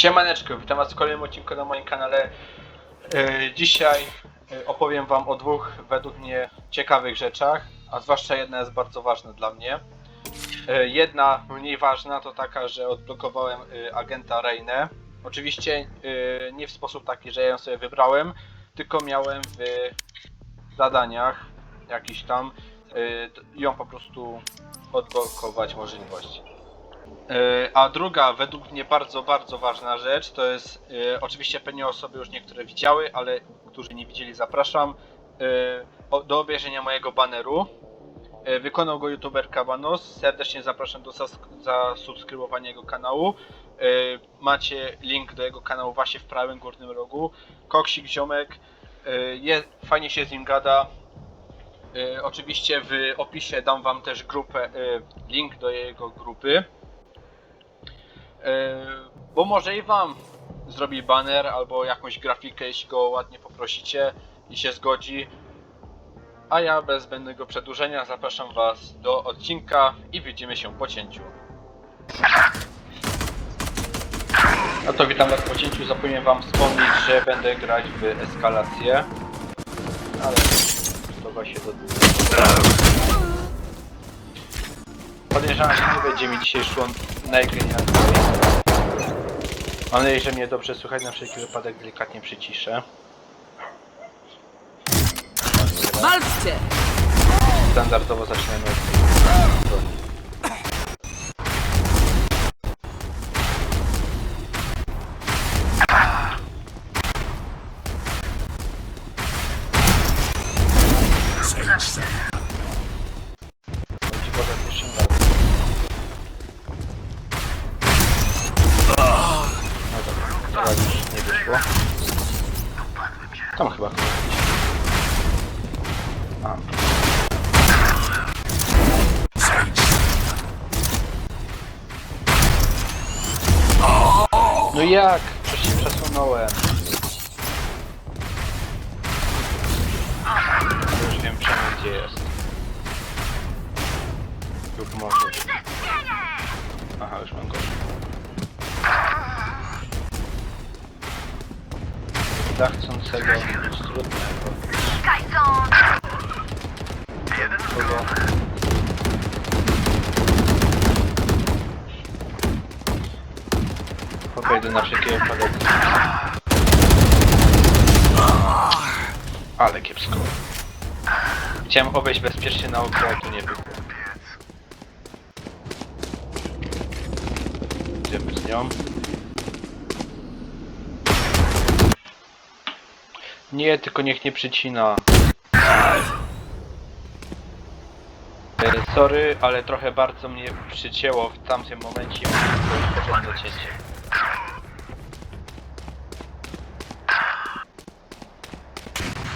Siemaneczko, witam was w kolejnym odcinku na moim kanale. E, Dzisiaj e, opowiem wam o dwóch według mnie ciekawych rzeczach, a zwłaszcza jedna jest bardzo ważna dla mnie. E, Jedna mniej ważna to taka, że odblokowałem agenta Reinę. Oczywiście nie w sposób taki, że ją sobie wybrałem, tylko miałem w zadaniach jakiś tam ją po prostu odblokować możliwość. E, A druga, według mnie bardzo, bardzo ważna rzecz, to jest e, oczywiście pewnie osoby już niektóre widziały, ale którzy nie widzieli, zapraszam e, do obejrzenia mojego baneru. Wykonał go youtuber Kabanos. Serdecznie zapraszam do zas- zasubskrybowania jego kanału. Macie link do jego kanału właśnie w prawym górnym rogu. Koksik ziomek. fajnie się z nim gada. Oczywiście w opisie dam wam też grupę, link do jego grupy. E, bo może i wam zrobi banner albo jakąś grafikę, jeśli go ładnie poprosicie i się zgodzi. A ja bez zbędnego przedłużenia zapraszam was do odcinka i widzimy się po cięciu. No to witam was po cięciu. Zapomniałem wam wspomnieć, że będę grać w eskalację. Ale to właśnie do Podejrzewam, że nie będzie mi dzisiaj szło najgenialniej. Mam nadzieję, że mnie dobrze słychać, na wszelki wypadek delikatnie przyciszę. Walczcie! Standardowo zaczynamy od broni. No jak? Przecież się przesunąłem. Już wiem przynajmniej gdzie jest. Lub może. Aha, już mam gorzej. Dla chcącego nic trudnego. Kogo? Podejdę na wszelki wypadek. Ale kiepsko. Chciałem obejść bezpiecznie na oko, ale tu nie było. Idziemy z nią. Nie, tylko niech nie przycina. E, Sorry, ale trochę bardzo mnie przycięło w tamtym momencie. Cięcie.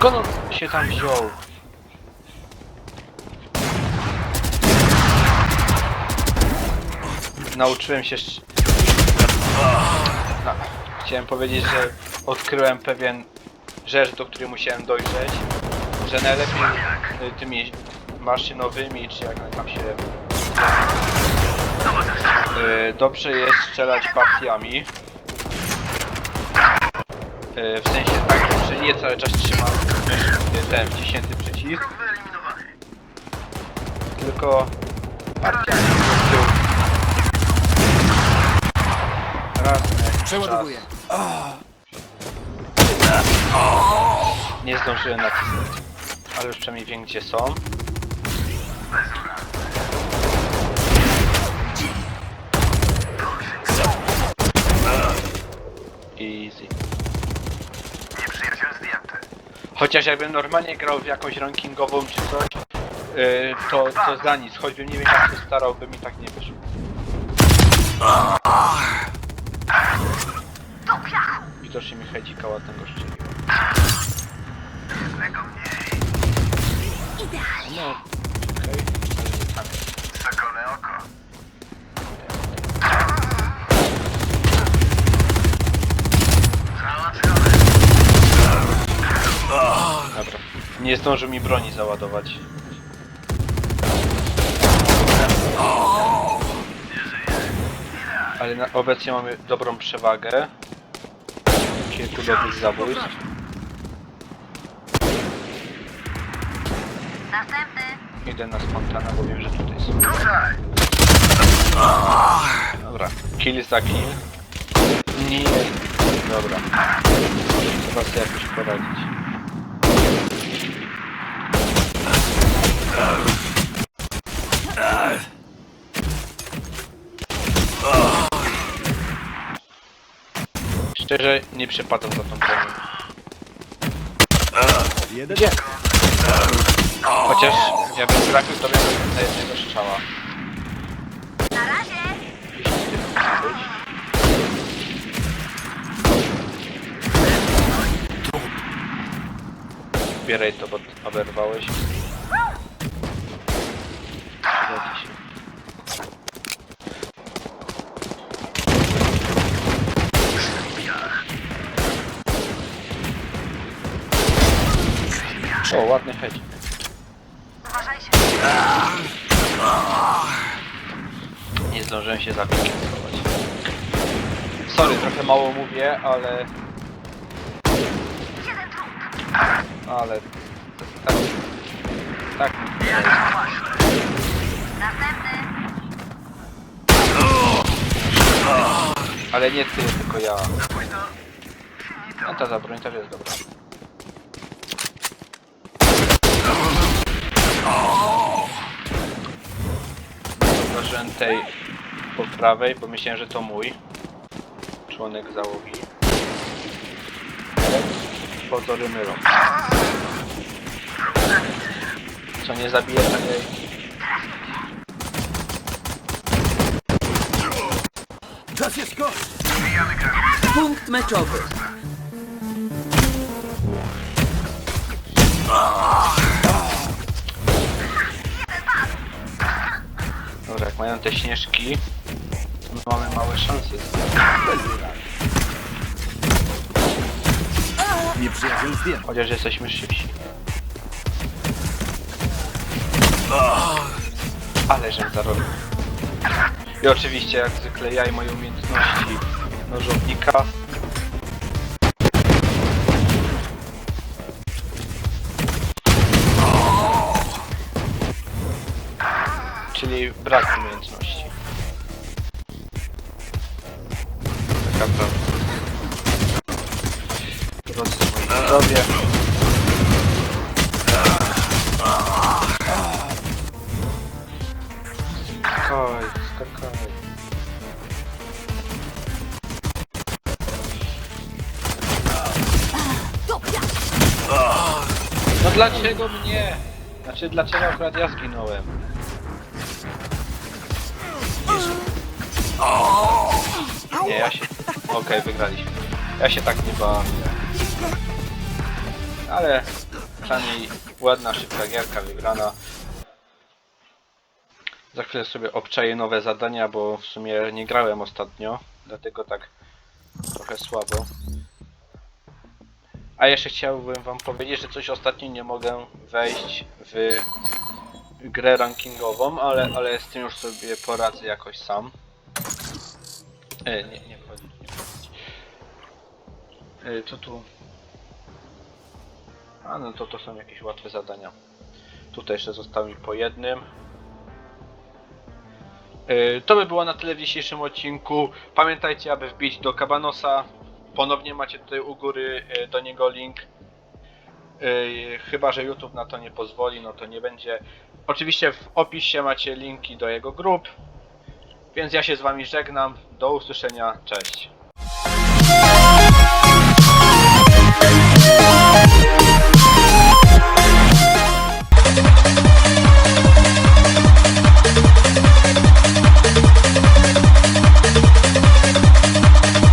Skąd on się tam wziął? Nauczyłem się. No, chciałem powiedzieć, że odkryłem pewien rzecz, do której musiałem dojrzeć, że najlepiej y, tymi maszynowymi, czy jak tam się y, dobrze jest strzelać partiami. Y, W sensie tak, że nie cały czas trzymam y, ten wciśnięty przycisk. Tylko prostu raz Przeładowuję. nie zdążyłem nacisnąć. Ale już przynajmniej wiem gdzie są. Chociaż jakbym normalnie grał w jakąś rankingową czy coś, Yy, to, to za nic, choćbym nie wiem jak się starał, by mi tak nie wyszło. Widocznie mi hedzika ładnego szczeliła. No, okej, ale nie tam. Dobra. Nie zdążył mi broni załadować. Ale na, obecnie mamy dobrą przewagę. Kilku dobrych zabójstw. Idę na spontana, bo wiem, że tutaj są. Dobra. Kill za kill. Nie. Dobra. Trzeba sobie jakoś poradzić. Szczerze nie przepadam za tą bronią. Jeden Gdzie? Chociaż ja bym trafił to bym na jednego strzała. Na razie! Zbieraj to, bo oberwałeś. O, ładny. Uważajcie! Nie zdążyłem się zabić. Sorry, trochę mało mówię, ale... Jeden trup! Ale... Tak... Tak mi się Następny! Ale nie ty, tylko ja. No ta zabroń też jest dobra. Tej po prawej, bo myślałem, że to mój członek załogi. Ale pozory mylą. Co nie zabije takiej... Czas jest kość! Punkt meczowy. Mają te śnieżki, my mamy małe szanse. Nieprzyjaciel zdjęty. Chociaż jesteśmy szybsi. Ale żem zarobił. I oczywiście jak zwykle ja i moje umiejętności nożownika. Czyli brak umiejętności. Taka prawda. Drodzy moi widzowie. Skakaj, skakaj. No dlaczego mnie? Znaczy dlaczego akurat ja zginąłem? Nie, ja się... Okej, wygraliśmy. Ja się tak nie bawię. Ale przynajmniej ładna, szybka gierka wygrana. Za chwilę sobie obczaję nowe zadania, bo w sumie nie grałem ostatnio, dlatego tak trochę słabo. A jeszcze chciałbym wam powiedzieć, że coś ostatnio nie mogę wejść w grę rankingową, ale, ale z tym już sobie poradzę jakoś sam. E, nie, nie nie wchodzi. E, co tu? A no to to są jakieś łatwe zadania. Tutaj jeszcze zostało mi po jednym. Yy, To by było na tyle w dzisiejszym odcinku. Pamiętajcie, aby wbić do Kabanosa. Ponownie macie tutaj u góry yy, do niego link. Yy, Chyba, że YouTube na to nie pozwoli, no to nie będzie. Oczywiście w opisie macie linki do jego grup. Więc ja się z Wami żegnam. Do usłyszenia. Cześć.